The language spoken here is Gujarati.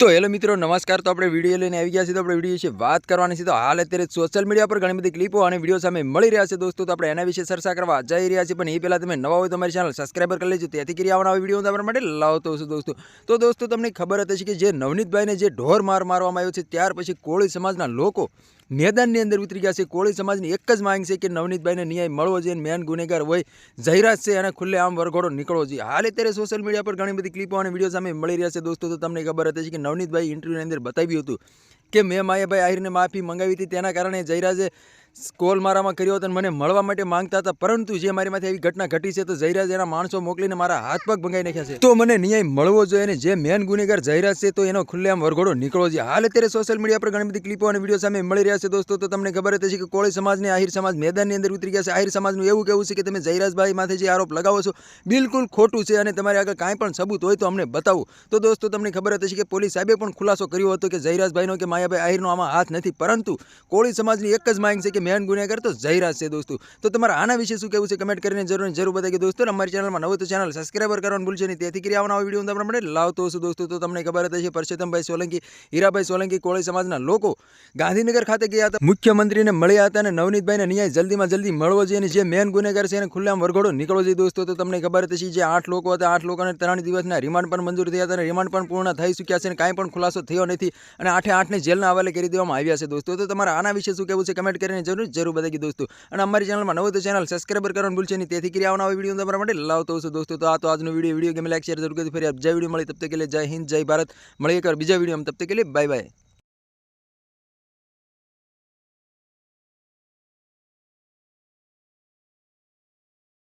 તો હેલો મિત્રો, નમસ્કાર. તો આપણે વીડિયો લઈને આવી ગયા છીએ. તો આપણે વીડિયો વિશે વાત કરવાની છે. તો હાલ અત્યારે સોશિયલ મીડિયા પર ઘણી બધી ક્લિપો અને વીડિયો સામે મળી રહ્યા છે દોસ્તો. તો આપણે એના વિશે ચર્ચા કરવા જઈ રહ્યા છીએ. પણ એ પહેલાં તમે નવા હોય તમારી ચેનલ સબસ્ક્રાઈબર કરી લેજો. તેથી કરી આવવાના વીડિયો તમારા માટે લાવતો છું દોસ્તો. તો દોસ્તો, તમને ખબર હતી કે જે નવનીતભાઈને જે ઢોર માર મારવામાં આવ્યો છે, ત્યાર પછી કોળી સમાજના લોકો મેદાનની અંદર ઉતરી ગયા છે. કોળી સમાજની એક જ માંગ છે કે નવનીતભાઈને ન્યાય મળવો જોઈએ મેન ગુનેગાર હોય જાહેરાત છે અને ખુલ્લે આમ વરઘોડો નીકળવો જોઈએ. હાલ અત્યારે સોશિયલ મીડિયા પર ઘણી બધી ક્લિપો અને વીડિયો સામે મળી રહ્યા છે દોસ્તો. તો તમને ખબર હતી કે નવનીતભાઈ ઇન્ટરવ્યૂની અંદર બતાવ્યું હતું. કે મેં માયાભાઈ આહિરને માફી મંગાવી હતી, તેના કારણે જયરાજે કોલ મારામાં કર્યો હતો અને મને મળવા માટે માંગતા હતા. પરંતુ જે મારી માથે એવી ઘટના ઘટી છે, તો જયરાજ એના માણસો મોકલીને મારા હાથ પગ ભંગાઈ નાખ્યા છે. તો મને ન્યાય મળવો જોઈએ અને જે મેન ગુનેગાર જયરાજ છે, તો એનો ખુલ્લેઆમ વરઘોડો નીકળવો જોઈએ. હાલ અત્યારે સોશિયલ મીડિયા પર ઘણી બધી ક્લિપો અને વીડિયો સામે મળી રહ્યા છે દોસ્તો. તો તમને ખબર હતી કે કોળી સમાજને આહિર સમાજ મેદાનની અંદર ઉતરી ગયા છે. આહિર સમાજનું એવું કહેવું છે કે તમે જયરાજભાઈ માથે જે આરોપ લગાવો છો, બિલકુલ ખોટું છે અને તમારે આગળ કાંઈ પણ સબૂત હોય તો અમને બતાવો. તો દોસ્તો, તમને ખબર હતી કે પોલીસ સાહેબે પણ ખુલાસો કર્યો હતો કે જયરાજભાઈનો કે માયાભાઈ આહિરનો આમાં હાથ નથી. પરંતુ કોળી સમાજની એક જ માંગ છે કે મેન ગુનેગાર તો જયરાજ છે દોસ્તો. તો તમારે આના વિશે શું કહેવું છે? કમેન્ટ કરીને જરૂર જરૂર બતાવી દોસ્તો. અમારી ચેનલમાં નવું તો ચેનલ સબસ્ક્રાઈબર કરવાનું ભૂલશે નહીં. તેથી કરી આવવાના વીડિયો તમારા માટે લાવતો હશું દોસ્તો. તો તમને ખબર હતી પરસોત્તમભાઈ સોલંકી, હીરાભાઈ સોલંકી કોળી સમાજના લોકો ગાંધીનગર ખાતે ગયા હતા. મુખ્યમંત્રીને મળ્યા હતા અને નવનીતભાઈને ન્યાય જલ્દીમાં જલ્દી મળવો જોઈએ અને જે મેન ગુનેગાર છે એને ખુલ્લામ વરઘોડો નીકળવો જોઈએ દોસ્તો. તો તમને ખબર હતી જે આઠ લોકો હતા, આઠ લોકોને ત્રણ દિવસના રિમાન્ડ પણ મંજૂર થયા હતા અને રિમાન્ડ પણ પૂર્ણ થઈ ચૂક્યા છે અને કાંઈ પણ ખુલાસો થયો નથી. અને આઠે આઠને જેલના હવાલે કરી દેવામાં આવ્યા છે દોસ્તો. તો તમારે આના વિશે શું કહેવું છે કમેન્ટ કરીને જરૂર જરૂર બતાવી દોસ્તો. અને અમારી ચેનલમાં નવો તો ચેનલ સબસ્ક્રાઈબર કરવાનું ભૂલશે નહીં. તેથી કરી આવવાના વીડિયો તમારા માટે લાવતો હશું દોસ્તો. તો આ તો આજનો વીડિયો. વીડિયો ગમે લાઈક શેર જરૂર કરી ફરી જય વીડિયો મળી. તબ તક જય હિન્દ, જય ભારત. મળીએ કર બીજા વીડિયો તબ તક બાય બાય